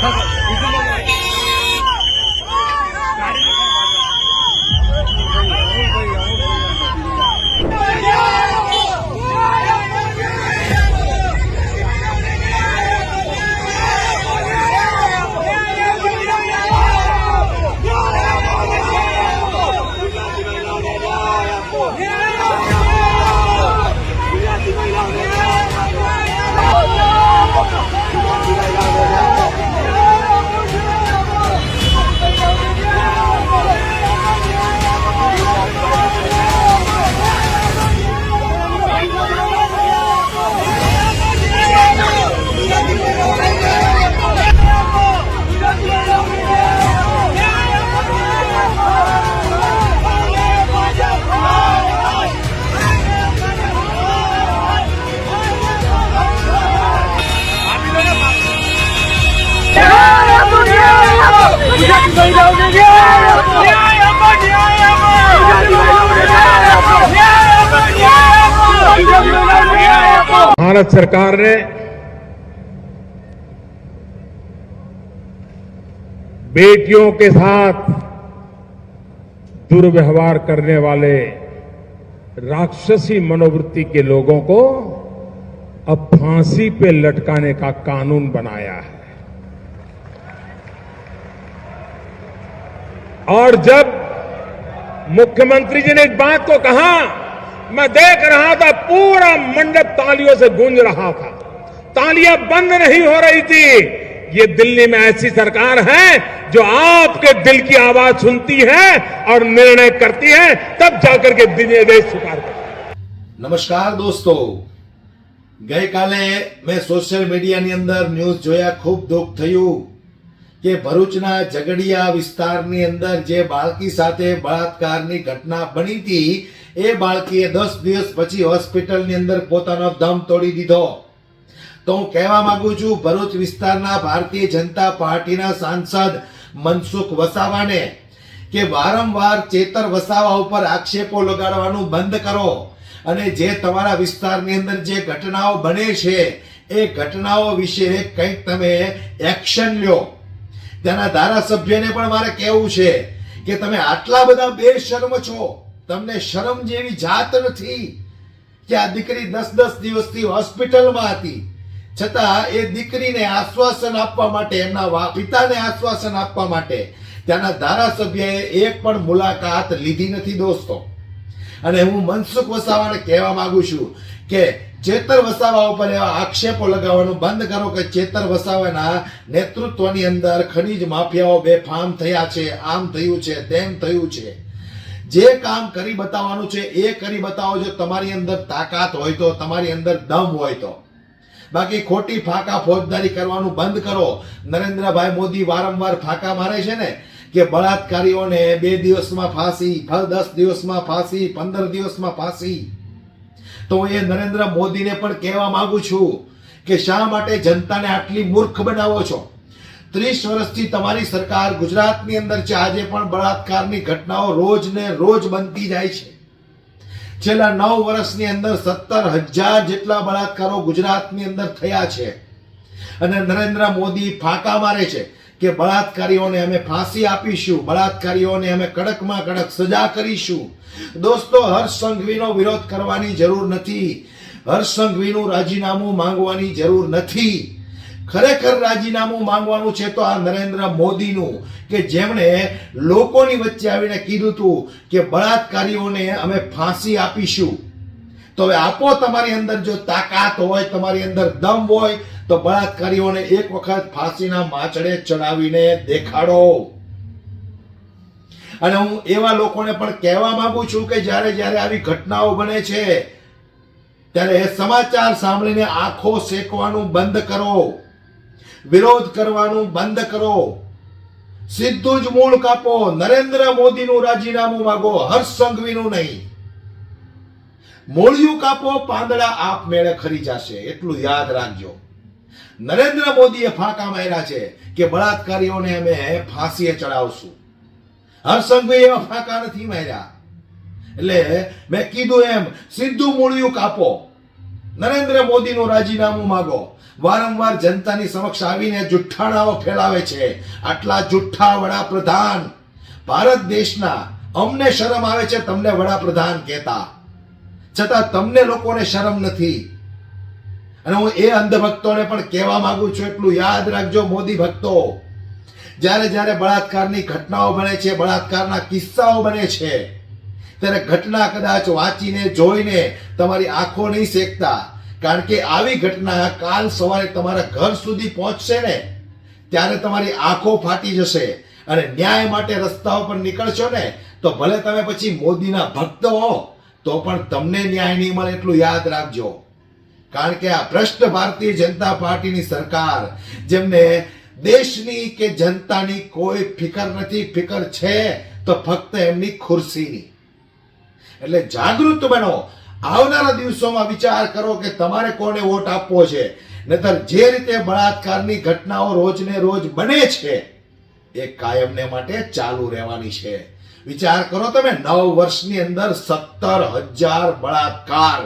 他说我 भारत सरकार ने बेटियों के साथ दुर्व्यवहार करने वाले राक्षसी मनोवृत्ति के लोगों को अब फांसी पे लटकाने का कानून बनाया है। और जब मुख्यमंत्री जी ने इस बात को कहा मैं देख रहा था पूरा मंडप तालियों से गूंज रहा था तालियां बंद नहीं हो रही थी ये दिल्ली में ऐसी सरकार है जो आपके दिल की आवाज सुनती है और निर्णय करती है तब जाकर के दिल्ली देश स्वीकार करता है નમસ્કાર દોસ્તો ગઈકાલે મેં સોશિયલ મીડિયાની અંદર ન્યૂઝ જોયા ખૂબ દુઃખ થયું કે ભરૂચના ઝઘડિયા વિસ્તારની અંદર જે બાળકી સાથે બળાત્કારની ઘટના બની હતી એ બાળકીએ દસ દિવસ પછી હોસ્પિટલની અંદર પોતાનો દમ તોડી દીધો. તો હું કહેવા માંગુ છું, ભરૂચ વિસ્તારના ભારતીય જનતા પાર્ટીના સાંસદ મનસુખ વસાવાને કે વારંવાર ચેતર વસાવા ઉપર આક્ષેપો લગાડવાનું બંધ કરો અને જે તમારા વિસ્તારની અંદર જે ઘટનાઓ બને છે, એ ઘટનાઓ વિશે કંઈક તમે એક્શન લ્યો તેના ધારાસભ્યને પણ મારે કહેવું છે કે તમે આટલા બધા બેશરમ છો. તમને શરમ જેવી જાત નથી કે આ દીકરી દસ દસ દિવસથી હોસ્પિટલમાં હતી. છતાં એ દીકરીને આશ્વાસન આપવા માટે, એમના પિતાને આશ્વાસન આપવા માટે ત્યાંના ધારાસભ્યએ એક પણ મુલાકાત લીધી નથી દોસ્તો. અને હું મનસુખ વસાવાને કહેવા માંગુ છું કે ચેતર વસાવા ઉપર એવા આક્ષેપો લગાવવાનું બંધ કરો કે ચેતર વસાવાના નેતૃત્વની અંદર ખનીજ માફિયાઓ બેફામ થયા છે, આમ થયું છે, તેમ થયું છે. જે કામ કરી બતાવવાનું છે, એ કરી બતાવો. જો તમારી અંદર તાકાત હોય તો, તમારી અંદર દમ હોય તો. બાકી ખોટી ફાકા ફોજદારી કરવાનું બંધ કરો. નરેન્દ્રભાઈ મોદી વારંવાર ફાકા મારે છે ને, કે બળાત્કારીઓને બે દિવસમાં ફાંસી દસ દિવસમાં ફાંસી, પંદર દિવસમાં ફાંસી. તો હું એ નરેન્દ્ર મોદીને પણ કહેવા માંગુ છું કે શા માટે જનતાને આટલી મૂર્ખ બનાવો છો? ત્રીસ વર્ષથી તમારી સરકાર ગુજરાતની અંદર છે. આજે પણ બળાત્કારની ઘટનાઓ રોજ ને રોજ બનતી જાય છે. છેલ્લા નવ વર્ષની અંદર સત્તર હજાર જેટલા બળાત્કારો ગુજરાતની અંદર થયા છે. અને નરેન્દ્ર મોદી ફાંકા મારે છે કે બળાત્કારીઓને અમે ફાંસી આપીશું, બળાત્કારીઓને અમે કડકમાં કડક સજા કરીશું. દોસ્તો, હર્ષ સંઘવીનો વિરોધ કરવાની જરૂર નથી. હર્ષ સંઘવીનું રાજીનામું માંગવાની જરૂર નથી. ખરેખર રાજીનામું માંગવાનું છે તો આ નરેન્દ્ર મોદીનું કે જેમણે લોકોની વચ્ચે આવીને કીધું હતું કે બળાત્કારીઓને અમે ફાંસી આપીશું. તો હવે આપો તમારી અંદર જો તાકાત હોય, તમારી અંદર દમ હોય, તો બળાત્કારીઓને એક વખત ફાંસીના માછડે ચડાવીને દેખાડો. અને હું એવા લોકોને પણ કહેવા માંગુ છું કે જ્યારે જ્યારે આવી ઘટનાઓ બને છે, ત્યારે એ સમાચાર સાંભળીને આંખો શેકવાનું બંધ કરો. વિરોધ કરવાનું બંધ કરો. સીધું જ મૂળ કાપો. નરેન્દ્ર મોદીનું રાજીનામું માંગો. હર્ષ સંઘવીનું નહીં. મૂળિયું કાપો, પાંદડા આપમેળે ખરી જશે. એટલું યાદ રાખજો. નરેન્દ્ર મોદીએ ફાંકા માર્યા છે કે બળાત્કારીઓને અમે ફાંસીએ ચડાવશું. હર્ષ સંઘવી એવા ફાંકા નથી માર્યા. એટલે મેં કીધું એમ, સીધું મૂળિયું કાપો. નરેન્દ્ર મોદીનું રાજીનામું માગો. વારંવાર જનતાની સમક્ષ આવીને જુઠ્ઠાણાઓ ફેલાવે છે. આટલા જુઠ્ઠા વડાપ્રધાન. ભારત દેશના અમને શરમ આવે છે, તમને વડાપ્રધાન કહેતા. છતાં તમને લોકોને શરમ નથી. અને હું એ અંધભક્તોને પણ કહેવા માંગુ છું, એટલું યાદ રાખજો મોદી ભક્તો. જ્યારે જ્યારે બળાત્કારની ઘટનાઓ બને છે, બળાત્કારના કિસ્સાઓ બને છે ત્યારે ઘટના કદાચ વાંચીને, જોઈને તમારી આંખો નહીં શેકતા. કારણ કે આવી ઘટના કાલ સવારે તમારા ઘર સુધી પહોંચશે ને, ત્યારે તમારી આંખો ફાટી જશે અને ન્યાય માટે રસ્તાઓ પર નીકળશો ને, તો ભલે તમે પછી મોદીના ભક્ત હો, તો પણ તમને ન્યાય નહીં મળે એટલું યાદ રાખજો. કારણ કે આ ભ્રષ્ટ ભારતીય જનતા પાર્ટીની સરકાર, જેમને દેશની કે જનતાની કોઈ ફિકર નથી, ફિકર છે, તો ફક્ત એમની ખુરશીની. એટલે જાગૃત બનો. આવનારા દિવસોમાં વિચાર કરો કે તમારે કોને વોટ આપવો છે? નહીતર જે રીતે બળાત્કારની ઘટનાઓ રોજને રોજ બને છે, એ કાયમને માટે ચાલુ રહેવાની છે. વિચાર કરો તમે, નવ વર્ષની અંદર સત્તર હજાર બળાત્કાર.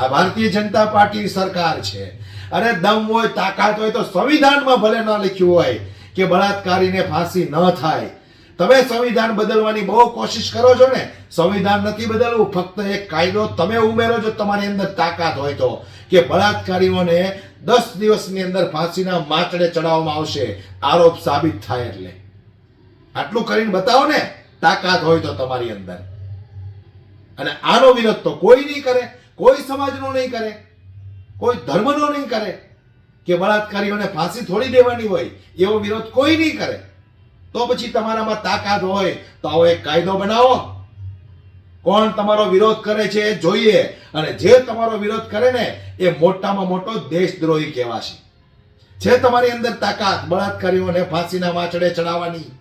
આ ભારતીય જનતા પાર્ટી સરકાર છે. અરે દમ હોય, તાકાત હોય, તો સંવિધાનમાં ભલે ન લખ્યું હોય કે બળાત્કારીને ફાંસી ન થાય. તમે સંવિધાન બદલવાની બહુ કોશિશ કરો છો ને, સંવિધાન નથી બદલવું, ફક્ત એક કાયદો તમે ઉમેરો છો, તમારી અંદર તાકાત હોય તો. કે બળાત્કારીઓને દસ દિવસની અંદર ફાંસીના માચડે ચડાવવામાં આવશે, આરોપ સાબિત થાય એટલે. આટલું કરીને બતાવો ને, તાકાત હોય તો તમારી અંદર. અને આનો વિરોધ તો કોઈ નહીં કરે, કોઈ સમાજનો નહીં કરે, કોઈ ધર્મનો નહીં કરે. કે બળાત્કારીઓને ફાંસી થોડી દેવાની હોય, એવો વિરોધ કોઈ નહીં કરે. તો પછી તમારામાં તાકાત હોય તો આવો એક કાયદો બનાવો. કોણ તમારો વિરોધ કરે છે એ જોઈએ. અને જે તમારો વિરોધ કરે ને એ મોટામાં મોટો દેશદ્રોહી કહેવાશે. છે તમારી અંદર તાકાત, બળાત્કારીઓને ફાંસીના વાંચડે ચડાવવાની.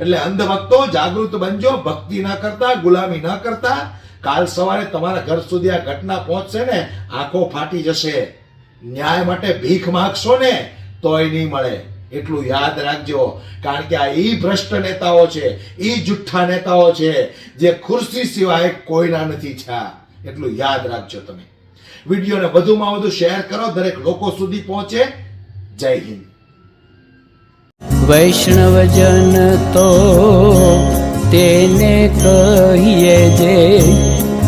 એટલે અંધભક્તો જાગૃત બનજો, ભક્તિ ના કરતા, ગુલામી ન કરતા. કાલ સવારે તમારા ઘર સુધી આ ઘટના પહોંચશે ને, આંખો ફાટી જશે. ન્યાય માટે ભીખ માંગશો ને, તોય નહીં મળે. એટલું યાદ રાખજો. કારણ કે આ એ ભ્રષ્ટ નેતાઓ છે એ જુઠ્ઠા નેતાઓ છે, જે ખુરશી સિવાય કોઈના નથી છા. એટલું યાદ રાખજો તમે. વિડીયોને વધુમાં વધુ શેર કરો. દરેક લોકો સુધી પહોંચે. જય હિન્દ. વૈષ્ણવજન તો તેને કહીએ જે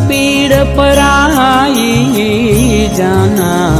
પીડ પરાઈ જાનાને રે